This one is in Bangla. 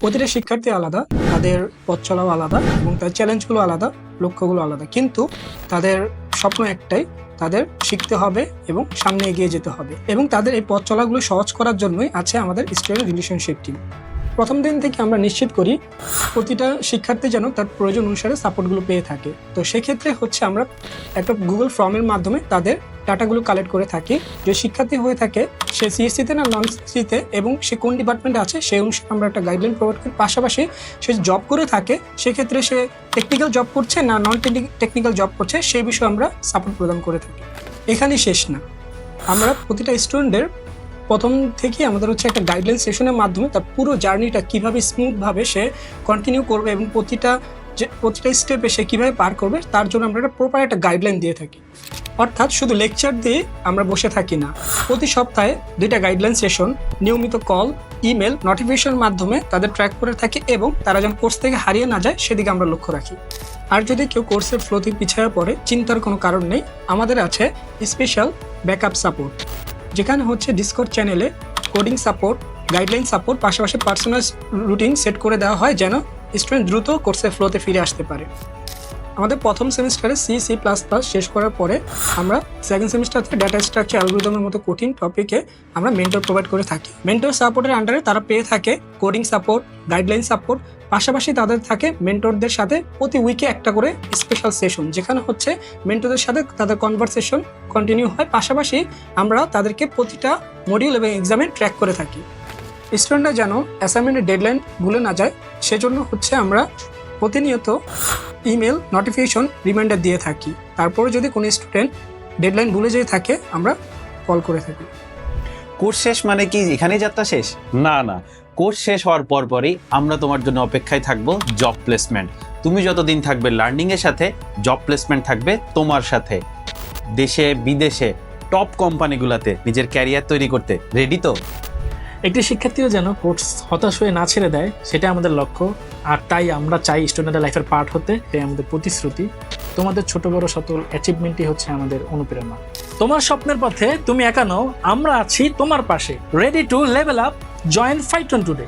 প্রতিটা শিক্ষার্থী আলাদা, তাদের পথ চলাও আলাদা এবং তাদের চ্যালেঞ্জগুলো আলাদা, লক্ষ্যগুলো আলাদা। কিন্তু তাদের স্বপ্ন একটাই, তাদের শিখতে হবে এবং সামনে এগিয়ে যেতে হবে এবং তাদের এই পথ চলাগুলো সহজ করার জন্যই আছে আমাদের স্টুডেন্ট রিলেশনশিপ টিম প্রথম দিন থেকে আমরা নিশ্চিত করি, প্রতিটা শিক্ষার্থী যেন তার প্রয়োজন অনুসারে সাপোর্টগুলো পেয়ে থাকে। তো সেক্ষেত্রে হচ্ছে আমরা একটা গুগল ফর্মের মাধ্যমে তাদের ডাটাগুলো কালেক্ট করে থাকি। যে শিক্ষার্থী হয়ে থাকে, সে সিএসসিতে না নন সিতে এবং সে কোন ডিপার্টমেন্টে আছে সেই অনুসারে আমরা একটা গাইডলাইন প্রোভাইড করি। পাশাপাশি সে জব করে থাকে, সেক্ষেত্রে সে টেকনিক্যাল জব করছে না নন টেকনিক্যাল জব করছে, সেই বিষয়ে আমরা সাপোর্ট প্রদান করে থাকি। এখানেই শেষ না। আমরা প্রতিটা স্টুডেন্টের প্রথম থেকেই আমাদের হচ্ছে একটা গাইডলাইন সেশনের মাধ্যমে তার পুরো জার্নিটা কীভাবে স্মুথভাবে সে কন্টিনিউ করবে এবং প্রতিটা যে, প্রতিটা স্টেপে সে কীভাবে পার করবে, তার জন্য আমরা একটা প্রপার একটা গাইডলাইন দিয়ে থাকি। অর্থাৎ শুধু লেকচার দিয়ে আমরা বসে থাকি না। প্রতি সপ্তাহে দুইটা গাইডলাইন সেশন নিয়মিত কল ইমেল নোটিফিকেশনের মাধ্যমে তাদের ট্র্যাক করে থাকি এবং তারা যেন কোর্স থেকে হারিয়ে না যায়, সেদিকে আমরা লক্ষ্য রাখি। আর যদি কেউ কোর্সের ফ্লোতে পিছিয়ে পড়ে, চিন্তার কোনো কারণ নেই, আমাদের আছে স্পেশাল ব্যাকআপ সাপোর্ট যেখানে হচ্ছে ডিসকর্ড চ্যানেলে কোডিং সাপোর্ট গাইডলাইন সাপোর্ট পাশাপাশি পার্সোনাল রুটিন সেট করে দেওয়া হয় যেন স্টুডেন্ট দ্রুত কোর্সের ফ্লোতে ফিরে আসতে পারে। আমাদের প্রথম সেমিস্টারে সি সি প্লাস প্লাস শেষ করার পরে আমরা সেকেন্ড সেমিস্টারে ডাটা স্ট্রাকচার অ্যালগোরিদমের মতো কঠিন টপিকে আমরা মেন্টর প্রোভাইড করে থাকি। মেন্টর সাপোর্টের আন্ডারে তারা পেয়ে থাকে কোডিং সাপোর্ট গাইডলাইন সাপোর্ট পাশাপাশি তাদের থাকে মেন্টরদের সাথে প্রতি উইকে একটা করে স্পেশাল সেশন যেখানে হচ্ছে মেন্টরদের সাথে তাদের কনভারসেশন কন্টিনিউ হয়। পাশাপাশি আমরা তাদেরকে প্রতিটা মডিউল এবং এক্সামে ট্র্যাক করে থাকি। স্টুডেন্টরা যেন অ্যাসাইনমেন্টের ডেডলাইন ভুলে না যায়, সেজন্য হচ্ছে আমরা প্রতিনিয়ত ইমেল নোটিফিকেশন রিমাইন্ডার দিয়ে থাকি। তারপরে যদি কোনো স্টুডেন্ট ডেডলাইন ভুলে যেয়ে থাকে, আমরা কল করে থাকি। কোর্স শেষ মানে কি? এখানেই যাত্রা শেষ? না না। কোর্স শেষ হওয়ার পর পরই আমরা তোমার জন্য অপেক্ষায় থাকব জব প্লেসমেন্ট তুমি যতদিন থাকবে লার্নিং এর সাথে জব প্লেসমেন্ট থাকবে তোমার সাথে। দেশে, বিদেশে টপ কোম্পানিগুলোতে নিজের ক্যারিয়ার তৈরি করতে। রেডি তো? একটি শিক্ষার্থীও যেন কোর্স হতাশ হয়ে না ছেড়ে দেয়, সেটা আমাদের লক্ষ্য। আর তাই আমরা চাই স্টুডেন্টের লাইফের পার্ট হতে তাই আমাদের প্রতিশ্রুতি। তোমাদের ছোট বড় সকল অ্যাচিভমেন্টই হচ্ছে আমাদের অনুপ্রেরণা। তোমার স্বপ্নের পথে তুমি একা নও, আমরা আছি তোমার পাশে। Ready to level up join Python today